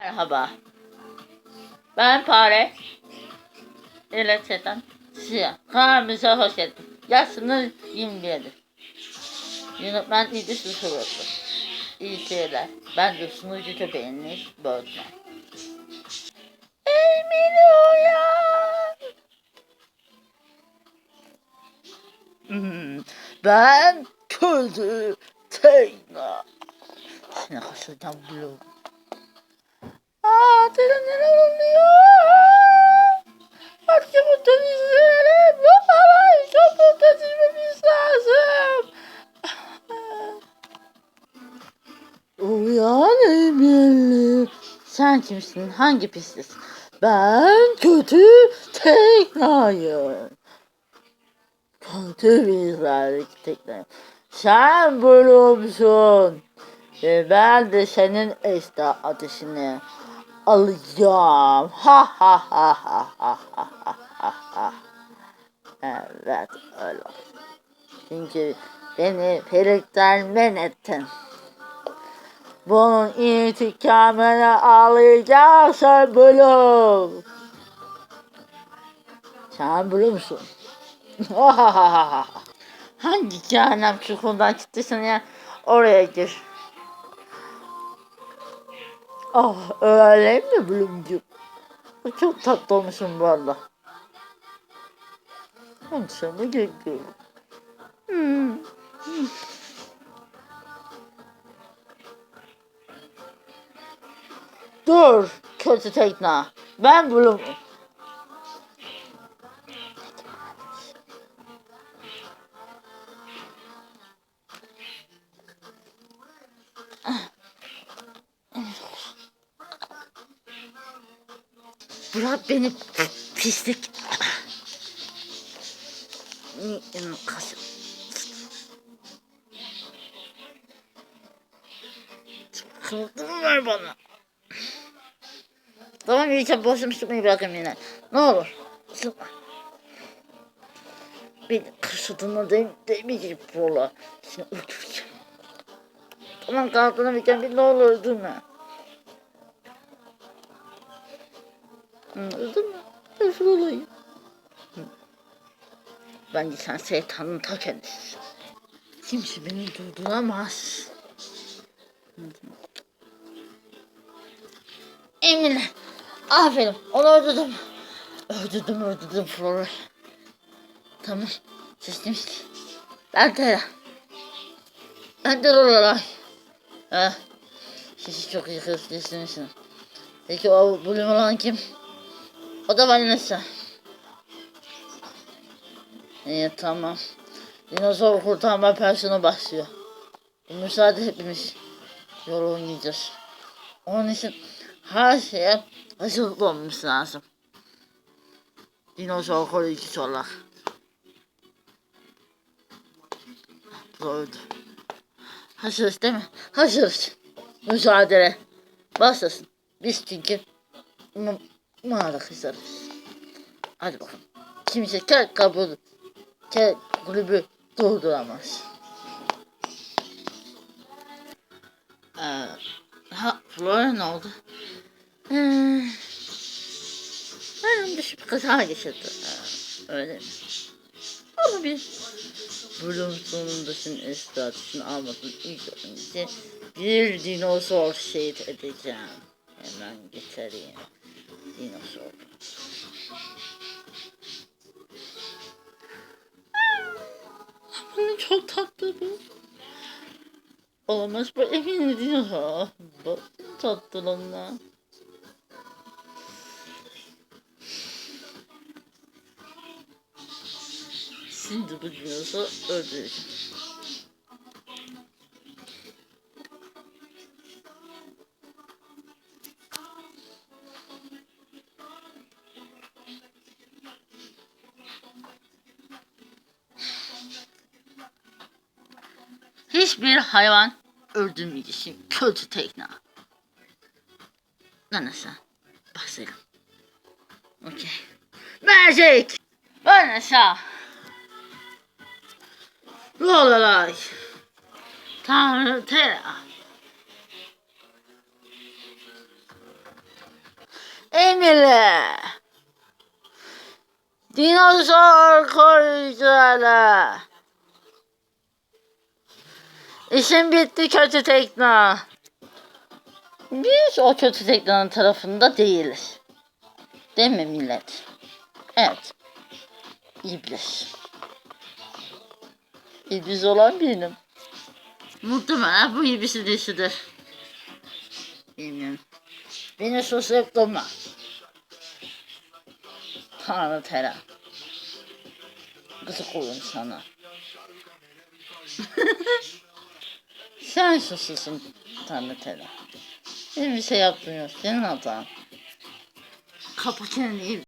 Merhaba. Ben Fare. Setan. Siyah. Kanalımıza hoş geldin. Yaşınız 27. Yönetmen İdris Usulotlu. İyi seyirler. Ben de sunucu köpeğiniz Birdman. Emine uyan. Hmm, ben kötü Teyna. Seni hasırdan buluyorum. Tren neler oluyor? Akşamından izleyelim. Ay, çabuktan izlememiz lazım. Uyan Emily. Sen kimsin? Hangi pislisin? Ben kötü teknayım. Kötü bir izlerlik teknayım. Sen bulumsun. Ve ben de senin esta ateşini alacağım. Ha ha ha ha ha ha ha ha. Evet öyle. Çünkü beni perikten men ettin. Bunun intikamını alacaksın Blum. Sen Blum'sun. Hangi cehennem çukurundan çıktıysan ya oraya gir. Ah öyle mi Blum'cum? Çok tatlı olmuşsun bu arada. Ben sana geliyorum. Hmm. Dur kötü tekna. Ben Blum. Bırak beni pislik. Kasım. Kılıklı ver bana. Tamam iyice boşum sıkmayı bırakayım yine. Ne olur. Sıkma. Beni kırsıtına de demeyecek bu ola. Seni öldüreceğim. Tamam kaldıramayacağım bir ne olur öldürme. Anladın mı? Nasıl olayım? Bence sen şeytanın ta kendisisin. Kimse beni durduramaz. Emine. Aferin. Onu öldürdüm. Öldürdüm öldürdüm Flora. Tamam. İşte. Ben Tera. Ben de Lorelai. Ha. Sizi çok iyi kızlıyorsunuz. Peki o bölüm olan kim? O da Vanessa. İyi tamam. Dinozor kurtarma personeli başlıyor. Müsaade hepimiz yol oynayacağız. Onun için her şeye hazırlıklı olmamız lazım. Dinozor koruyucusu olarak. Doğrudur. Hazırız değil mi? Hazırız. Mücadele. Başlasın. Biz çünkü mağara kızarız. Hadi bakalım. Kimse kel kabul, kel kulübü durduramaz. Ee, ha, Flora ne oldu? Ee, dışı bir kaza geçirdi. Ee, öyle mi? Ama bir bölüm sonunda senin estratejini almadan ilk önce bir dinozor şehit edeceğim. Hemen getireyim. Dinozor. Bunun çok tatlı bu. Olamaz bu emin dinozor. Bu tatlılığına. Şimdi bu dinozoru öldüreceğim. Hiçbir hayvan öldürmeyeceksin kötü tekne. Nanasa. Başlayalım. Okey. Magic! Vanessa! Rolalay! Tanrı Tera! Emile. Dinozor koruyucuları. İşim bitti kötü tekne. Biz o kötü teknenin tarafında değiliz. Değil mi millet? Evet. İblis. İblis olan benim. Muhtemelen bu iblisin dişidir. Bilmiyorum. Beni susup durma. Tanrı tera. Gıcık olurum sana. Sen sususun Tanrı tera. Benim bir şey yaptığım yok. Senin hatan. Kapı kendini